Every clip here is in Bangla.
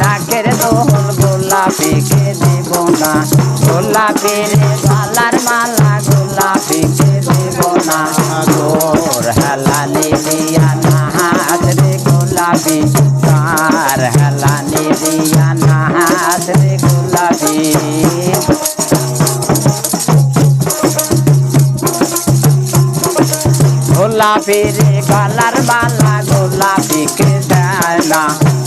নাকের দোল গোলাপিকে দেব না? গোলাপি রে গলার মালা গোলাপিকে দেব না? তোর হেলা নিলিয়া না হাত রে গোলাপি, তার হেলা নিলিয়া না হাত রে গোলাপি। গোলাপি রে গলার মালা গোলাপি কে দানা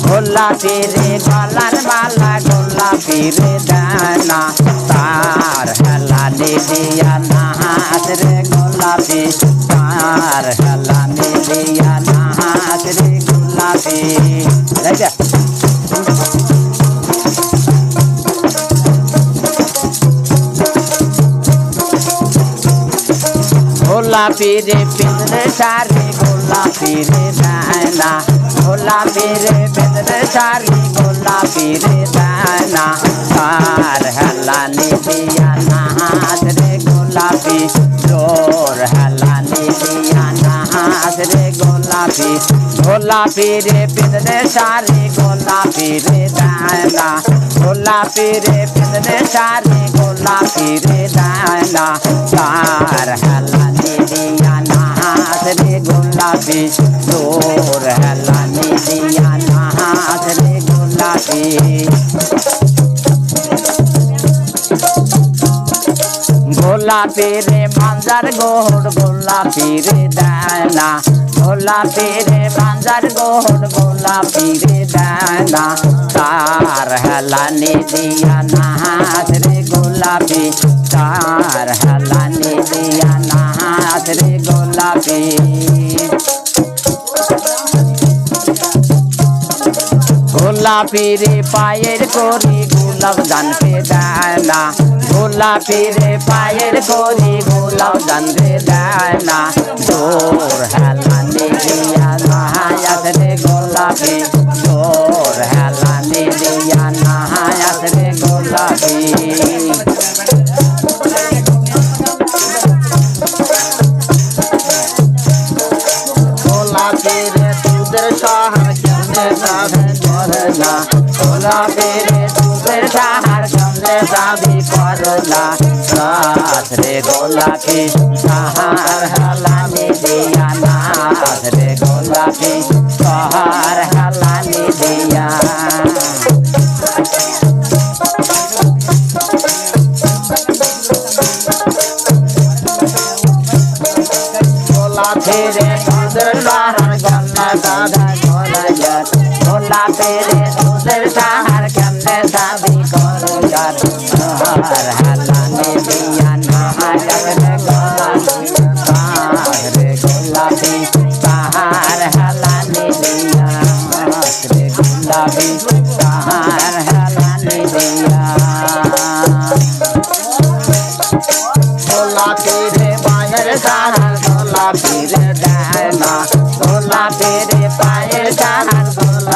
গোলাপি রে গলার মালা গোলাপি রে দানা তার হেলা নিলিয়া না হাত রে, গোলাপি তার হেলা নিলিয়া না হাত রে, গোলাপি। রাজা গোলাপি রে পেদরে সারি গোলাপি রে দানা গোলাপি রে পেদরে সারি গোলাপি রে দানা তার হেলা নিদিয়া নাহাত রে গোলাপি, জোর হেলা নিদিয়া নাহাত রে গোলাপি। গোলাপি রে পেদরে সারি গোলাপি রে দানা গোলাপি রে পেদরে সারি গোলাপি রে দানা তার হেলা নিদিয়া নাহাত রে গোলাপি তোর হেলা নিদিয়া নাহাত রে গোলাপি গোলাপি রে মাঞ্জার গোড় গোলাপি রে দানা গোলাপি রে মাঞ্জার গোড় গোলাপি রে দানা তার হেলা নিদিয়া নাহাত রে গোলাপি তার হেলা নিদিয়া নাহাত রে গোলাপি গোলাপি রে পায়ের করি গোলাপ জানতে দানা গোলাপি রে পায়ের করি গোলাপ জানতে দানা তোর হেলা নিদিয়া নাহায়াত রে গোলাপি। তোর হেলা নিদিয়া নাহায়াত রে গোলাপি গোলাপি। शाहर चंद्र साधन करला। तोला बेरे सुगर शाहर चंद्र साधी करला। नाथ रे गोला सहार दिया नाथ रे गोला सहार दिया। तेरे दादा खोला तेरे सुंदर साहर कमरे सा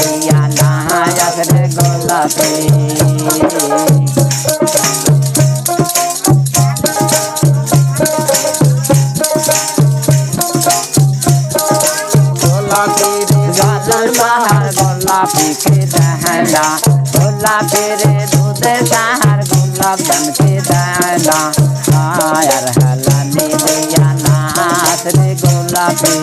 दिया नहाया रे गोला पे के दहला गोला फेरे दूध दहर गोला बन के दहला आयर हला नीलिया नाथ रे गोला पे